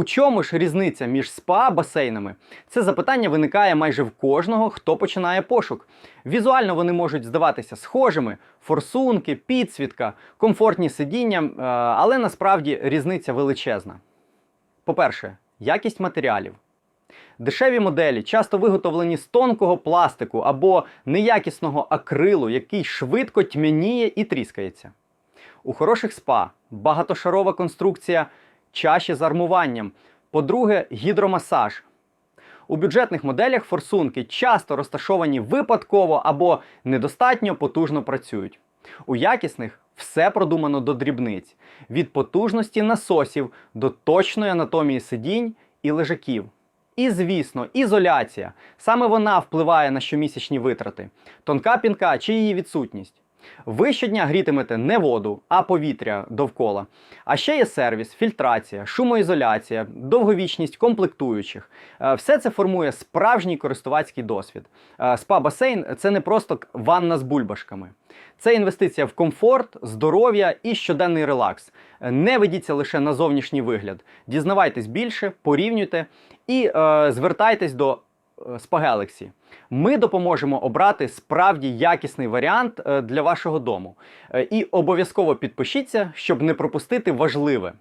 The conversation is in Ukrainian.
У чому ж різниця між спа-басейнами? Це запитання виникає майже в кожного, хто починає пошук. Візуально вони можуть здаватися схожими: форсунки, підсвітка, комфортні сидіння, е, але насправді різниця величезна. По-перше, якість матеріалів. Дешеві моделі часто виготовлені з тонкого пластику або неякісного акрилу, який швидко тьмяніє і тріскається. У хороших спа багатошарова конструкція чаші з армуванням. По-друге, гідромасаж. У бюджетних моделях форсунки часто розташовані випадково або недостатньо потужно працюють. У якісних все продумано до дрібниць: від потужності насосів до точної анатомії сидінь і лежаків. І, звісно, ізоляція. Саме вона впливає на щомісячні витрати, тонка пінка чи її відсутність. Ви щодня грітимете не воду, а повітря довкола. А ще є сервіс, фільтрація, шумоізоляція, довговічність комплектуючих. Е, Все це формує справжній користувацький досвід. Е, Спа-басейн це не просто ванна з бульбашками. Це інвестиція в комфорт, здоров'я і щоденний релакс. Е, Не ведіться лише на зовнішній вигляд. Дізнавайтесь більше, порівнюйте і е, звертайтесь до е, Galaxy. Ми допоможемо обрати справді якісний варіант е, для вашого дому. Е, І обов'язково підпишіться, щоб не пропустити важливе.